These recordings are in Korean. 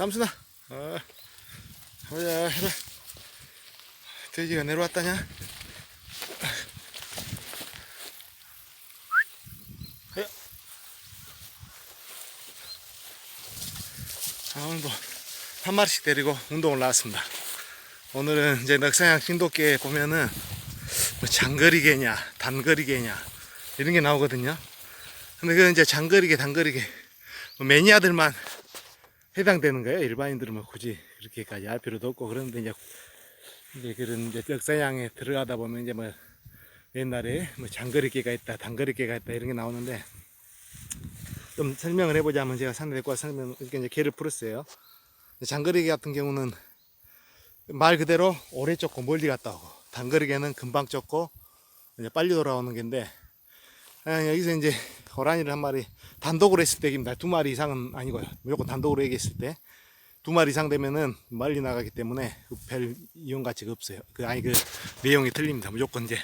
삼순아, 어, 보자, 해라. 돼지가 내려왔다냐? 해요. 아, 오늘도 한 마리씩 데리고 운동을 나왔습니다. 오늘은 이제 넉산양 신도께 보면은 뭐 장거리개냐, 단거리개냐 이런 게 나오거든요. 근데 그 이제 장거리개, 단거리개 뭐 매니아들만 해당되는 거예요. 일반인들은 뭐 굳이 그렇게까지 할 필요도 없고 그런데 이제 이제 그런 이제 역사양에 들어가다 보면 이제 뭐 옛날에 뭐 장거리개가 있다, 단거리개가 있다 이런 게 나오는데 좀 설명을 해보자면 제가 와서 설명 이렇게 이제 개를 풀었어요. 장거리개 같은 경우는 말 그대로 오래 쫓고 멀리 갔다 오고 단거리개는 금방 쫓고 이제 빨리 돌아오는 개인데 아, 여기서 이제 호랑이를 한 마리 단독으로 했을 때입니다. 두 마리 이상은 아니고요. 무조건 단독으로 얘기했을 때 두 마리 이상 되면은 멀리 나가기 때문에 그별 이용 가치가 없어요. 그 아니 그 내용이 틀립니다. 무조건 이제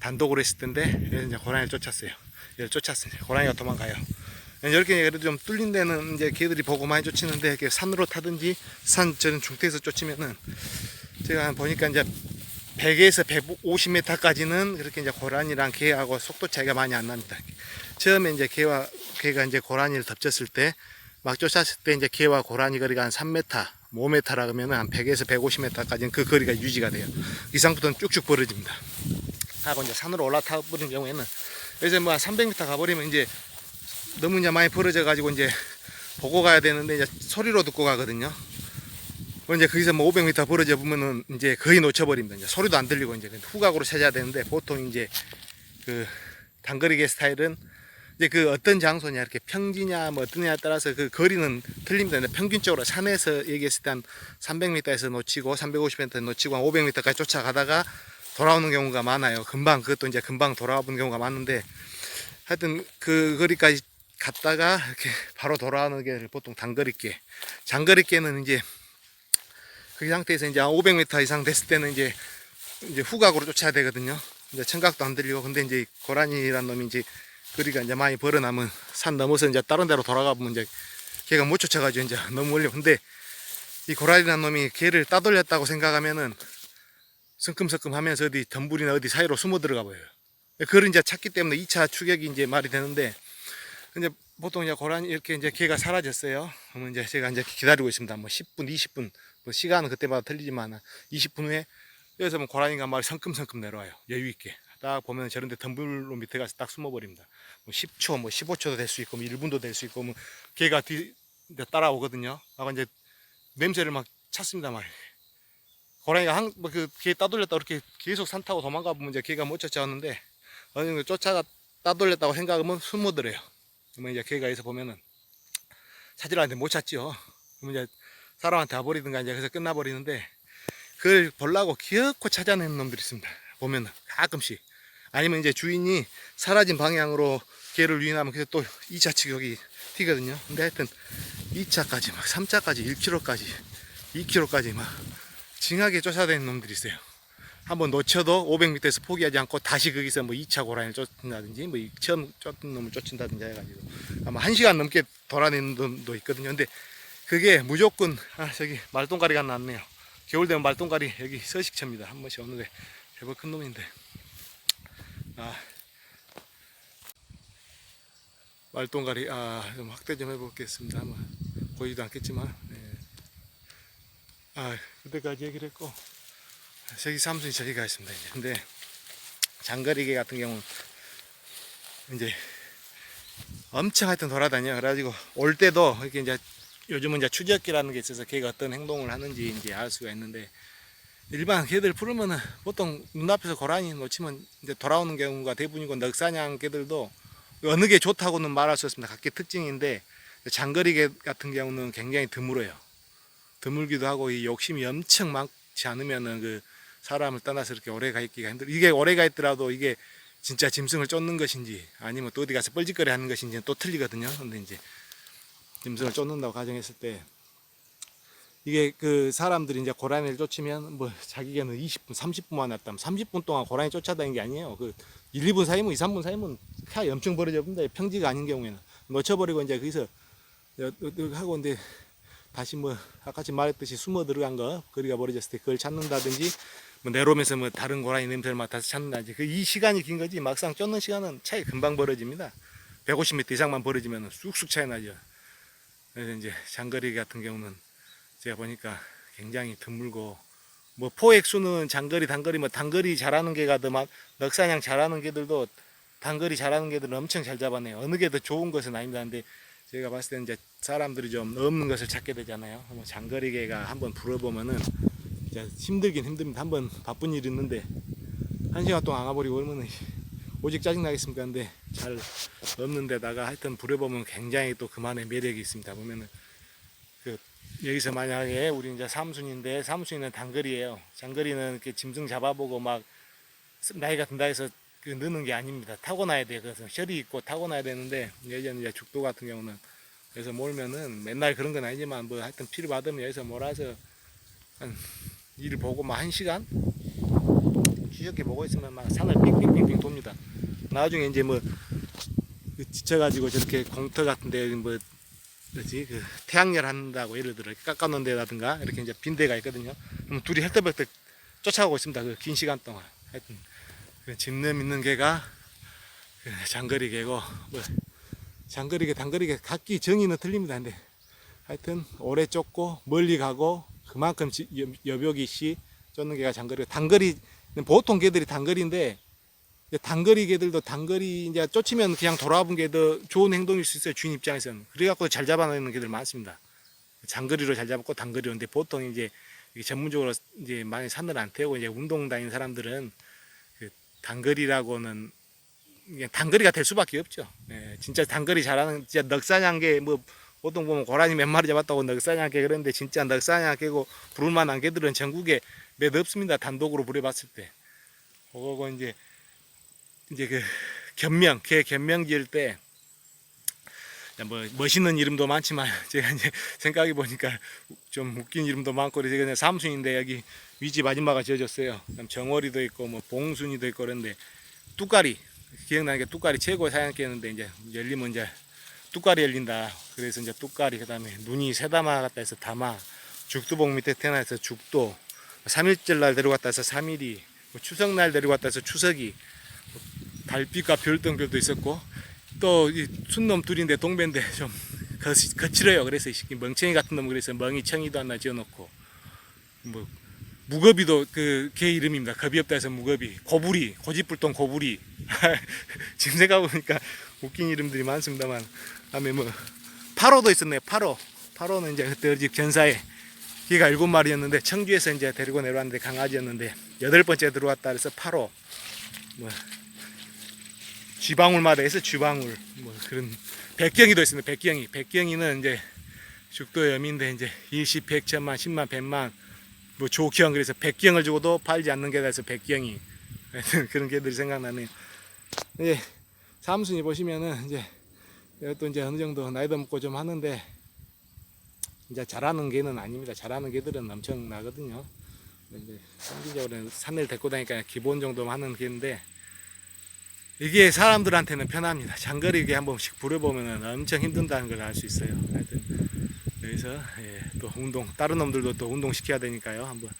단독으로 했을 텐데 이제 호랑이를 쫓았어요. 얘를 쫓았어요. 호랑이가 도망가요. 이렇게 그래도 좀 뚫린 데는 이제 개들이 보고 많이 쫓히는데 이렇게 산으로 타든지 산 저는 중태에서 쫓으면은 제가 보니까 이제 100에서 150m까지는 그렇게 이제 고라니랑 개하고 속도 차이가 많이 안 납니다. 처음에 이제 개와 개가 이제 고라니를 덮쳤을 때 막 쫓았을 때 이제 개와 고라니 거리가 한 3m, 5m라 그러면 한 100에서 150m까지는 그 거리가 유지가 돼요. 이상부터는 쭉쭉 벌어집니다. 하고 이제 산으로 올라타 버린 경우에는 그래서 뭐 300m 가버리면 이제 너무 이제 많이 벌어져 가지고 이제 보고 가야 되는데 이제 소리로 듣고 가거든요. 뭐 이제 거기서 뭐 500m 벌어져 보면은 이제 거의 놓쳐버립니다. 이제 소리도 안 들리고 이제 후각으로 찾아야 되는데 보통 이제 그 단거리개 스타일은 이제 그 어떤 장소냐 이렇게 평지냐 뭐 어떠냐에 따라서 그 거리는 틀립니다. 평균적으로 산에서 얘기했을 때 한 300m에서 놓치고 350m 놓치고 한 500m까지 쫓아가다가 돌아오는 경우가 많아요. 금방 그것도 이제 금방 돌아오는 경우가 많은데 하여튼 그 거리까지 갔다가 이렇게 바로 돌아오는 게 보통 단거리개. 장거리개는 이제 그 상태에서 이제 한 500m 이상 됐을 때는 이제 이제 후각으로 쫓아야 되거든요. 이제 청각도 안 들리고 근데 이제 고라니란 놈이 이제 거리가 이제 많이 벌어나면 산 넘어서 이제 다른 데로 돌아가 보면 이제 걔가 못 쫓아가지고 이제 너무 멀리 근데 이 고라니란 놈이 걔를 따돌렸다고 생각하면은 성큼성큼 하면서 어디 덤불이나 어디 사이로 숨어 들어가 버려요. 그걸 이제 찾기 때문에 2차 추격이 이제 말이 되는데 근데 보통 이제 고라니 이렇게 이제 걔가 사라졌어요. 그러면 이제 제가 이제 기다리고 있습니다. 뭐 10분, 20분, 뭐 시간은 그때마다 틀리지만 20분 후에 여기서 뭐 고라니가 막 성큼성큼 내려와요. 여유 있게. 딱 보면 저런데 덤불로 밑에 가서 딱 숨어버립니다. 뭐 10초, 뭐 15초도 될 수 있고, 뭐 1분도 될 수 있고, 뭐 걔가 뒤 따라오거든요. 아까 이제 냄새를 막 찾습니다, 막. 고라니가 한, 뭐 그, 걔 따돌렸다 이렇게 계속 산 타고 도망가 보면 이제 걔가 못 쫓아왔는데, 어느 정도 쫓아가 따돌렸다고 생각하면 숨어들어요. 그러면 이제 걔가 여기서 보면은 찾으려는데 못 찾죠. 그러면 이제 사람한테 와버리든가 이제 그래서 끝나버리는데, 그걸 보려고 기어코 찾아내는 놈들이 있습니다. 보면은 가끔씩. 아니면 이제 주인이 사라진 방향으로 걔를 유인하면 그래서 또 2차 추격이 튀거든요. 근데 하여튼 2차까지 막 3차까지 1km까지 2km까지 막 징하게 쫓아다니는 놈들이 있어요. 한번 놓쳐도 500m에서 포기하지 않고 다시 거기서 뭐 2차 고라니를 쫓는다든지 뭐 처음 쫓은 놈을 쫓는다든지 해가지고 아마 1시간 넘게 돌아다니는 놈도 있거든요. 근데 그게 무조건 아 저기 말똥가리가 났네요. 겨울 되면 말똥가리 여기 서식처입니다. 한 번씩 오는데 제법 큰 놈인데 아 말똥가리 아 좀 확대 좀 해보겠습니다. 아마 보이지도 않겠지만 네. 아 그때까지 얘기를 했고 저기 삼순이 저기 가 있습니다. 이제. 근데 장거리개 같은 경우는 이제 엄청 하여튼 돌아다녀. 그래가지고 올 때도 이렇게 이제 요즘은 이제 추적기라는 게 있어서 걔가 어떤 행동을 하는지 이제 알 수가 있는데 일반 개들 풀으면은 보통 눈앞에서 고라니 놓치면 이제 돌아오는 경우가 대부분이고 넉사냥 개들도 어느 게 좋다고는 말할 수 없습니다. 각기 특징인데 장거리 개 같은 경우는 굉장히 드물어요. 드물기도 하고 이 욕심이 엄청 많지 않으면은 그 사람을 떠나서 이렇게 오래 가 있기가 힘들. 이게 오래 가 있더라도 이게 진짜 짐승을 쫓는 것인지 아니면 또 어디 가서 뻘짓거리 하는 것인지 또 틀리거든요. 근데 이제 짐승을 쫓는다고 가정했을 때 이게 그 사람들이 이제 고라니를 쫓으면 뭐 자기게는 20분, 30분만 왔다면 30분 동안 고라니 쫓아다니는 게 아니에요. 그 1, 2분 사이면 2, 3분 사이면 차 엄청 벌어져 봅니다. 평지가 아닌 경우에는 놓쳐버리고 이제 거기서 하고 근데 다시 뭐 아까지 말했듯이 숨어 들어간 거 거리가 멀어졌을 때 그걸 찾는다든지 뭐 내려오면서 뭐 다른 고라니 냄새를 맡아서 찾는다든지 그 이 시간이 긴 거지 막상 쫓는 시간은 차이 금방 벌어집니다. 150m 이상만 벌어지면 쑥쑥 차이 나죠. 그래서 이제 장거리 같은 경우는 제가 보니까 굉장히 드물고 뭐 포획 수는 장거리 단거리 뭐 단거리 잘하는 개가 더만 넉사냥 잘하는 개들도 단거리 잘하는 개들은 엄청 잘 잡아내요. 어느 게 더 좋은 것은 아닙니다. 근데 제가 봤을 때는 이제 사람들이 좀 없는 것을 찾게 되잖아요. 뭐 장거리 개가 한번 불어보면은 진짜 힘들긴 힘듭니다. 한번 바쁜 일 있는데 한 시간 동안 안 와버리고 그러면은 오직 짜증 나겠습니까? 근데 잘 없는 데다가 하여튼 불어보면 굉장히 또 그만의 매력이 있습니다. 보면은 그 여기서 만약에 우리 이제 삼순인데 삼순이는 단거리예요. 장거리는 이렇게 짐승 잡아보고 막 나이가 든다 해서 그 느는 게 아닙니다. 타고나야 돼요. 그래서 셔리 있고 타고나야 되는데 예전 이제 죽도 같은 경우는 그래서 몰면은 맨날 그런 건 아니지만 뭐 하여튼 피를 받으면 여기서 몰아서 한 일을 보고 막 한 시간 귀엽게 보고 있으면 막 산을 빙빙빙빙 돕니다. 나중에 이제 뭐그 지쳐가지고 저렇게 공터 같은데 뭐 뭐지 그 태양열 한다고 예를 들어 깎아놓은 데라든가 이렇게 이제 빈 데가 있거든요. 그럼 둘이 헬떡벌떡 쫓아가고 있습니다. 그 긴 시간 동안 하여튼 그 집념 있는 개가 그 장거리 개고 뭐 장거리 개 단거리 개 각기 정의는 틀립니다. 근데 하여튼 오래 쫓고 멀리 가고 그만큼 지- 여- 여벽이 씨 쫓는 개가 장거리 단거리 보통 개들이 단거리인데 단거리 개들도 단거리 이제 쫓으면 그냥 돌아본 게 더 좋은 행동일 수 있어요 주인 입장에서는. 그래갖고 잘 잡아내는 개들 많습니다. 장거리로 잘 잡고 단거리로. 근데 보통 이제 전문적으로 이제 많이 산을 안 태우고 이제 운동 다니는 사람들은 그 단거리라고는 그냥 단거리가 될 수밖에 없죠. 예, 진짜 단거리 잘하는 진짜 넉사냥개 뭐 보통 보면 고라니 몇 마리 잡았다고 넉사냥개 그런데 진짜 넉사냥개고 부를만한 개들은 전국에 몇 없습니다 단독으로 부려봤을 때. 그거고 이제 이제 그 견명, 개 견명 지을 때, 뭐, 멋있는 이름도 많지만, 제가 이제 생각해 보니까 좀 웃긴 이름도 많고, 그래서 그냥 삼순인데 여기 위지 마지막에 지어졌어요. 정월이도 있고, 뭐, 봉순이도 있고, 그런데, 뚜까리, 기억나는 게 뚜까리 최고 사양개였는데, 이제 열리면 이제 뚜까리 열린다. 그래서 이제 뚜까리, 그 다음에 눈이 새다마 갔다 해서 다마, 죽두봉 밑에 태어나서 죽도, 3일절 날 데려갔다 해서 3일이, 뭐 추석날 데려갔다 해서 추석이, 달빛과 별등별도 있었고 또 이 순놈 둘인데 동배인데 좀 거칠어요. 그래서 멍청이 같은 놈 그래서 멍이청이도 하나 지어놓고 뭐 무겁이도 그 개 이름입니다. 겁이 없다 해서 무겁이 고부리 고집불통 고부리 지금 생각해보니까 웃긴 이름들이 많습니다만 다음에 뭐 파로도 있었네요. 파로 파로는 이제 그때 우리 집 견사에 걔가 일곱 마리였는데 청주에서 이제 데리고 내려왔는데 강아지였는데 여덟 번째 들어왔다 그래서 파로 뭐 쥐방울마다 해서 쥐방울 뭐 그런 백경이도 있습니다. 백경이 백경이는 이제 죽도 염인데 이제 일시 백천만 십만 백만 뭐 조경 그래서 백경을 주고도 팔지 않는 게다 해서 백경이 그런 개들이 생각나네요. 이제 삼순이 보시면은 이제 또 이제 어느 정도 나이도 먹고 좀 하는데 이제 잘하는 개는 아닙니다. 잘하는 개들은 엄청 나거든요. 근데 상기적으로는 산을 데리고 다니까 기본 정도만 하는 개인데 이게 사람들한테는 편합니다. 장거리게 한 번씩 부려보면 엄청 힘든다는 걸 알 수 있어요. 하여튼 그래서 예, 또 운동 다른 놈들도 또 운동 시켜야 되니까요. 한번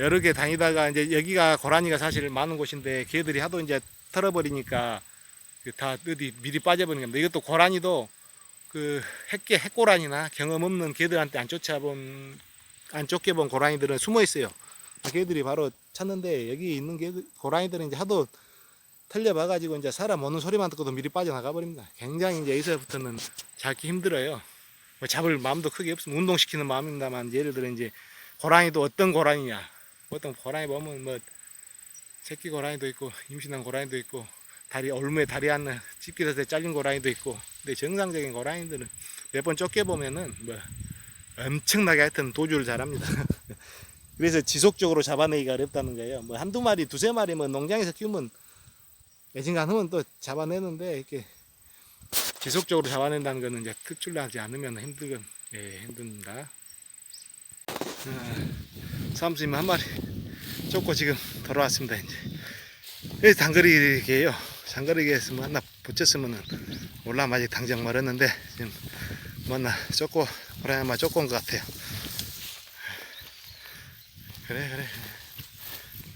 여러 개 다니다가 이제 여기가 고라니가 사실 많은 곳인데 개들이 하도 이제 털어버리니까 그다 어디 미리 빠져버리는 겁니다. 이것도 고라니도 그 핵개 핵고라니나 경험 없는 개들한테 안 쫓아본 안 쫓겨본 고라니들은 숨어 있어요. 개들이 바로 찾는데 여기 있는 개들 고라니들은 이제 하도 털려봐가지고 이제 사람 오는 소리만 듣고도 미리 빠져나가 버립니다. 굉장히 이제 여기서부터는 잡기 힘들어요. 뭐 잡을 마음도 크게 없으면 운동시키는 마음입니다만 예를 들어 이제 고라니도 어떤 고라니냐 어떤 고라니 보면 뭐 새끼 고라니도 있고 임신한 고라니도 있고 다리 얼무에 다리 하나 찢기서 잘린 고라니도 있고 근데 정상적인 고라니들은 몇 번 쫓겨 보면은 뭐 엄청나게 하여튼 도주를 잘합니다. 그래서 지속적으로 잡아내기가 어렵다는 거예요. 뭐 한두 마리 두세 마리 뭐 농장에서 키우면 매진간하면 또 잡아내는데 이렇게 지속적으로 잡아낸다는 거는 이제 특출나지 않으면 힘들건 예, 힘듭니다. 아, 삼수님 한 마리 쫓고 지금 돌아왔습니다 이제. 여기 단거리개예요. 장거리개에서 뭐 하나 붙였으면은 올라면 아직 당장 멀었는데 지금 뭐 하나 쫓고 호랑이만 쫓고 온 것 같아요. 그래 그래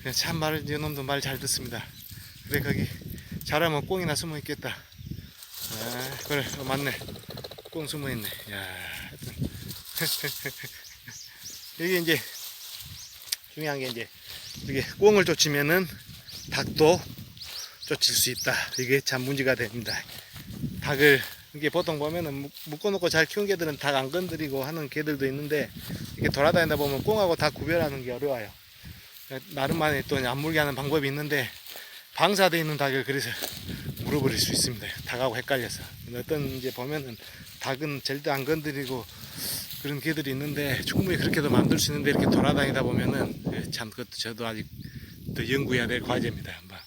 그냥 참 말을 이 놈도 말 잘 듣습니다. 그래 거기 잘하면 꽁이나 숨어 있겠다. 아 그래 어, 맞네. 꽁 숨어 있네. 야 이게 이제 중요한 게 이제 이게 꽁을 쫓으면은 닭도 쫓을 수 있다. 이게 참 문제가 됩니다. 닭을 이게 보통 보면은 묶- 묶어놓고 잘 키운 개들은 닭 안 건드리고 하는 개들도 있는데 이게 돌아다니다 보면 꽁하고 닭 구별하는 게 어려워요. 나름만의 또 안 물게 하는 방법이 있는데 방사돼 있는 닭을 그래서 물어버릴 수 있습니다. 닭하고 헷갈려서. 어떤 이제 보면은 닭은 절대 안 건드리고 그런 개들이 있는데 충분히 그렇게도 만들 수 있는데 이렇게 돌아다니다 보면은 예, 참 그것도 저도 아직 더 연구해야 될 과제입니다. 한번